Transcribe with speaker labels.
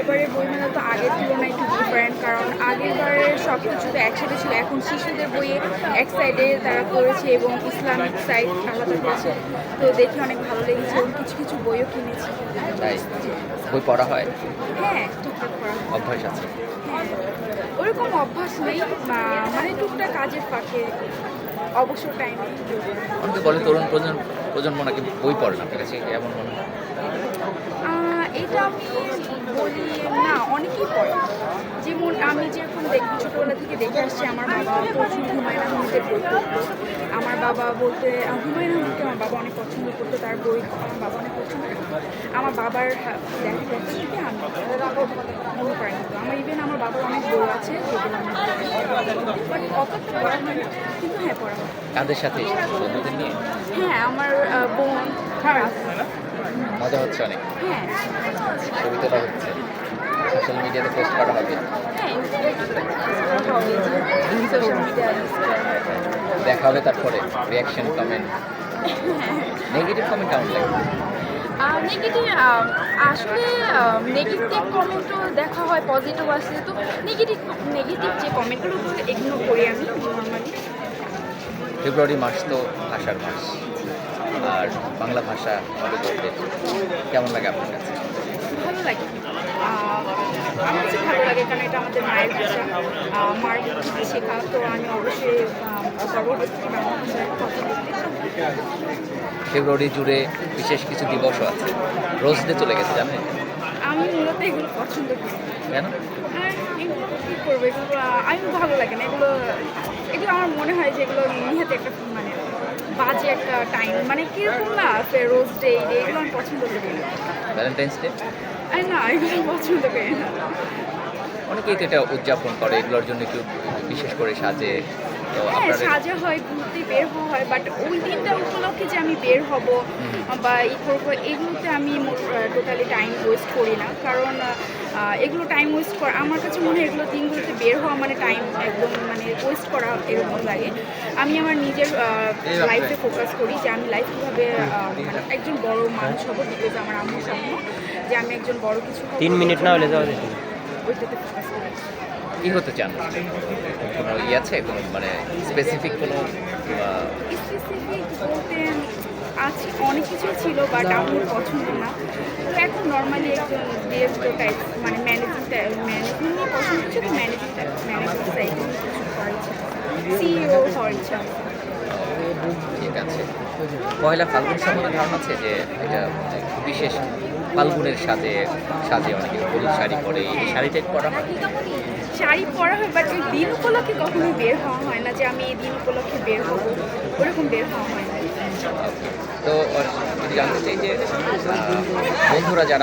Speaker 1: এবারে বইমেলা তো আগের তুলনায় একটু ডিফারেন্ট কারণ আগের বারে সব কিছু তো একসাথে ছিল। এখন শিশুদের বইয়ে এক সাইডে তারা করেছে এবং ইসলামিক সাইড আলাদা করেছে। তো দেখে অনেক ভালো লেগেছে। এবং কিছু কিছু বইও কিনেছি।
Speaker 2: তাই? বই পড়া হয়?
Speaker 1: হ্যাঁ টুকটাক করা
Speaker 2: অভ্যাস আছে?
Speaker 1: হ্যাঁ ওরকম অভ্যাস নেই। মানে টুকটাক কাজের ফাঁকে অবসর টাইমে
Speaker 2: অনেকে বলে তরুণ প্রজন্ম প্রজন্ম নাকি বই পড়ে না? আপনার কাছে এমন মনে হয়?
Speaker 1: এটা আমি বলি না অনেকেই পড়ে যেমন আমি যেরকম দেখি ছোটোবেলা থেকে দেখে আসছি আমার বাবা প্রচুর হুমায়ুন আহমেদের বই পড়তো। আমার বাবা বলতে হুমায়ুন আহমেদকে আমার বাবা অনেক পছন্দ করতো তার বই আমার বাবা অনেক পছন্দ করতো আমার বাবার দেখা দেখা থেকে আমি মনে পারিনি তো আমার ইভেন আমার বাবার অনেক বই আছে যেগুলো আমি পড়া হয় না। কিন্তু হ্যাঁ পড়া হয়।
Speaker 2: কাদের সাথে
Speaker 1: হ্যাঁ আমার বোন
Speaker 2: মজা হচ্ছে অনেক। ছবি তোলা হচ্ছে সোশ্যাল মিডিয়াতে পোস্ট করা হবে। দেখা হবে তারপরে। রিয়াকশন কমেন্ট নেগেটিভ কমেন্ট কেমন লাগে?
Speaker 1: নেগেটিভ আসলে নেগেটিভ কমেন্টও দেখা হয় পজিটিভ আসে তো নেগেটিভ নেগেটিভ যে কমেন্টগুলো এগুলো করি আমি নর্মালি
Speaker 2: ফেব্রুয়ারি মাস তো ভাষার মাস। আর বাংলা ভাষা আমাদের বলতে কেমন লাগে আপনার কাছে?
Speaker 1: ভালো লাগে। আমার কাছে ভালো লাগে কারণ এটা আমাদের মায়ের ভাষা। মার শেখা তো আমি অবশ্যই আহ, পরবর্তীতে বাংলা ভাষায় কথা
Speaker 2: ফেব্রুয়ারি জুড়ে বিশেষ কিছু দিবসও আছে। রোজ ডে চলে গেছে জানেন?
Speaker 1: আমি মূলত এগুলো পছন্দ করি।
Speaker 2: কেন?
Speaker 1: কী করব? এগুলো আমি ভালো লাগে না। এগুলো এগুলো আমার মনে হয় যে এগুলো নিহাতে একটা মানে বাজে একটা টাইম মানে কীরকম না রোজ ডে এগুলো আমি পছন্দ করি
Speaker 2: ভ্যালেন্টাইন্স ডে
Speaker 1: না এগুলো পছন্দ করি না।
Speaker 2: অনেকেই তো এটা উদযাপন করে এগুলোর জন্য একটু বিশেষ করে সাজে। তো
Speaker 1: হ্যাঁ সাজা হয় ঘুরতে বের হওয়া হয় বাট ওই দিনটা উপলক্ষে যে আমি বের হব বা ই করব এগুলোতে আমি টোটালি টাইম ওয়েস্ট করি না। কারণ এগুলো টাইম ওয়েস্ট করা আমার কাছে মনে হয় এগুলো দিনগুলোতে বের হওয়া মানে টাইম একদম মানে ওয়েস্ট করা এরকম লাগে। আমি আমার নিজের লাইফে ফোকাস করি যে আমি লাইফ কীভাবে মানে একজন বড় মানুষ হব বিকজ আমার আম্মুর স্বপ্ন যে আমি একজন বড় কিছু
Speaker 3: তিন মিনিট না হলে যাওয়া যেত
Speaker 1: ওইটাতে ফোকাস করি।
Speaker 2: কি হতে চান? কোনো ই আছে? কোনো মানে স্পেসিফিক কোনো আহ,
Speaker 1: স্পেসিফিক বলতে আছে অনেক কিছু ছিল বাট আমার পছন্দ না। তো এখন নর্মালি একজন ডিরেক্টর টাইপ মানে ম্যানেজিং ম্যানেজিং নিয়ে পছন্দ হচ্ছে তো ম্যানেজিং টাইপ ম্যানেজিং করার সিইও হওয়ার ইচ্ছা
Speaker 2: ঠিক আছে। পয়লা ফাল্গুন সম্বন্ধে ধারণা আছে যে এটা মানে বিশেষ? ফাল্গুনের সাজে সাজে অনেকে হলুদ শাড়ি পরে এই শাড়িটা পরা হয়?
Speaker 1: শাড়ি পরা হয় বাট ওই দিন উপলক্ষে কখনোই বের হওয়া হয় না যে আমি এই দিন উপলক্ষে বের হব। ওরকম বের হওয়া হয় না।
Speaker 2: তো আমি যদি জানতে চাই যে বন্ধুরা যারা